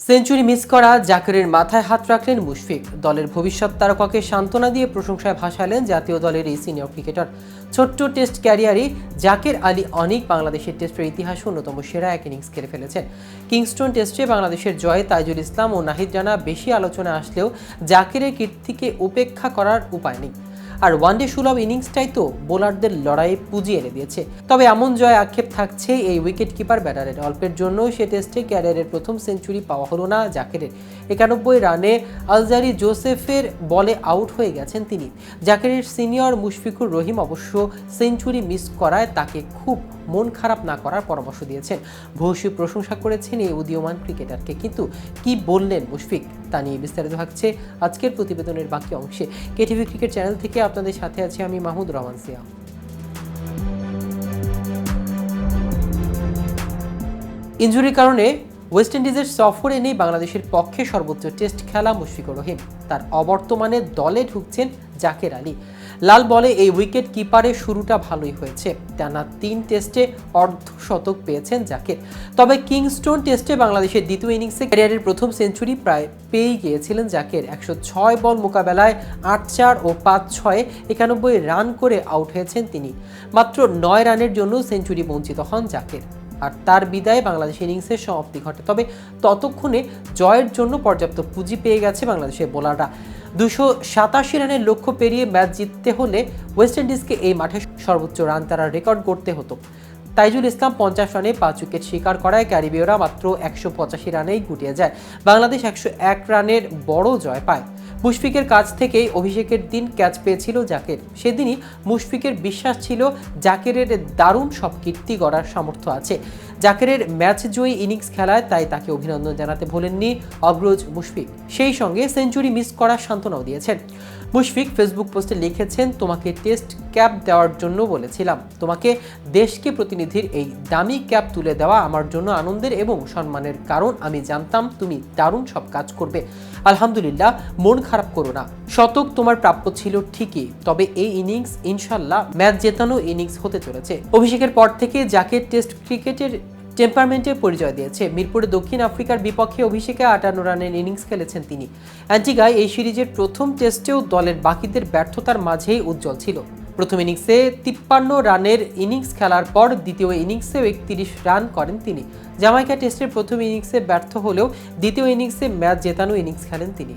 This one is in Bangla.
সেঞ্চুরি মিস করা জাকিরের মাথায় হাত রাখলেন মুশফিক। দলের ভবিষ্যৎ তারকাকে সান্ত্বনা দিয়ে প্রশংসায় ভাসালেন জাতীয় দলের এই সিনিয়র ক্রিকেটার। ছোট্ট টেস্ট ক্যারিয়ারে জাকির আলী অনেক বাংলাদেশের টেস্টের ইতিহাসে অন্যতম সেরা এক ইনিংস খেলে ফেলেছেন। কিংস্টন টেস্টে বাংলাদেশের জয়ে তাইজুল ইসলাম ও নাহিদ রানা বেশি আলোচনা আসলেও জাকিরের কীর্তিকে উপেক্ষা করার উপায় নেই। আর ওয়ানডে সুলভ ইনিংসটাই তো বোলারদের লড়াইয়ে পুঁজি এনে দিয়েছে। তবে এমন জয় আক্ষেপ থাকছে এই উইকেট কিপার ব্যাটারের। অল্পের জন্য সে টেস্টে ক্যারিয়ারের প্রথম সেঞ্চুরি পাওয়া হলো না জাকেরের। একানব্বই রানে আলজারি জোসেফের বলে আউট হয়ে গেছেন তিনি। জাকেরের সিনিয়র মুশফিকুর রহিম অবশ্য সেঞ্চুরি মিস করায় তাকে খুব মন খারাপ না করার পরামর্শ দিয়েছেন। ভূয়সী প্রশংসা করেছেন এই উদীয়মান ক্রিকেটারকে। কিন্তু কি বললেন মুশফিক? তা নিয়ে বিস্তারিত থাকছে আজকের প্রতিবেদনের বাকি অংশে। কেটিভি ক্রিকেট চ্যানেল থেকে আপনাদের সাথে আছি আমি মাহমুদ রহমান সিয়া। ইঞ্জুরির কারণে ওয়েস্ট ইন্ডিজের সফরে নেই বাংলাদেশের পক্ষে সর্বোচ্চ টেস্ট খেলা মুশফিকুর রহিম। তার অবর্তমানে দলে ঢুকছেন জাকের আলী। লাল বলে এই উইকেট কিপারের শুরুটা ভালোই হয়েছে। টানা তিন টেস্টে অর্ধশতক পেয়েছেন জাকের। তবে কিংস্টোন টেস্টে বাংলাদেশের দ্বিতীয় ইনিংসে ক্যারিয়ারের প্রথম সেঞ্চুরি প্রায় পেয়েই গিয়েছিলেন জাকের। একশো ছয় বল মোকাবেলায় আট চার ও পাঁচ ছয়ে একানব্বই রান করে আউট হয়েছেন তিনি। মাত্র নয় রানের জন্য সেঞ্চুরি বঞ্চিত হন জাকের। আর তার বিদায়ে বাংলাদেশ ইনিংসের সমাপ্তি ঘটে। তবে ততক্ষণে জয়ের জন্য পর্যাপ্ত পুঁজি পেয়ে গেছে বাংলাদেশের বোলাররা। দুশো সাতাশি রানের লক্ষ্য পেরিয়ে ম্যাচ জিততে হলে ওয়েস্ট ইন্ডিজকে এই মাঠে সর্বোচ্চ রান তারা রেকর্ড করতে হতো। তাইজুল ইসলাম পঞ্চাশ রানে পাঁচ উইকেট শিকার করায় ক্যারিবীয়রা মাত্র একশো পঁচাশি রানেই গুটিয়ে যায়। বাংলাদেশ একশো এক রানের বড় জয় পায়। মুশফিকের কাছ থেকেই অভিষেকের দিন ক্যাচ পেয়েছিল জাকের। সেদিনই মুশফিকের বিশ্বাস ছিল জাকেরের দারুণ সব কীর্তি গড়ার সামর্থ্য আছে। জাকেরের ম্যাচ জয়ী ইনিংস খেলায় তাই তাকে অভিনন্দন জানাতে ভোলেননি অগ্রজ মুশফিক। সেই সঙ্গে সেঞ্চুরি মিস করার সান্ত্বনাও দিয়েছেন। মুশফিক ফেসবুক পোস্টে লিখেছেন, তোমাকে টেস্ট ক্যাপ দেওয়ার জন্য বলেছিলাম। তোমাকে দেশকে প্রতিনিধির এই দামি ক্যাপ তুলে দেওয়া আমার জন্য আনন্দের এবং সম্মানের কারণ। আমি জানতাম তুমি দারুণ সব কাজ করবে। আলহামদুলিল্লাহ, মন খারাপ করো না। শতক তোমার প্রাপ্য ছিল ঠিকই, তবে এই ইনিংস ইনশাল্লাহ ম্যাচ জেতানো ইনিংস হতে চলেছে। অভিষেকের পর থেকে যাকে টেস্ট ক্রিকেটের টেম্পারমেন্টের পরিচয় দিয়েছে, মিরপুরে দক্ষিণ আফ্রিকার বিপক্ষে অভিষেকে আটান্ন রানের ইনিংস খেলেছেন তিনি। অ্যান্টিগায় এই সিরিজের প্রথম টেস্টেও দলের বাকিদের ব্যর্থতার মাঝেই উজ্জ্বল ছিল। প্রথম ইনিংসে তিপ্পান্ন রানের ইনিংস খেলার পর দ্বিতীয় ইনিংসেও একত্রিশ রান করেন তিনি। জামাইকা টেস্টের প্রথম ইনিংসে ব্যর্থ হলেও দ্বিতীয় ইনিংসে ম্যাচ জেতানো ইনিংস খেলেন তিনি।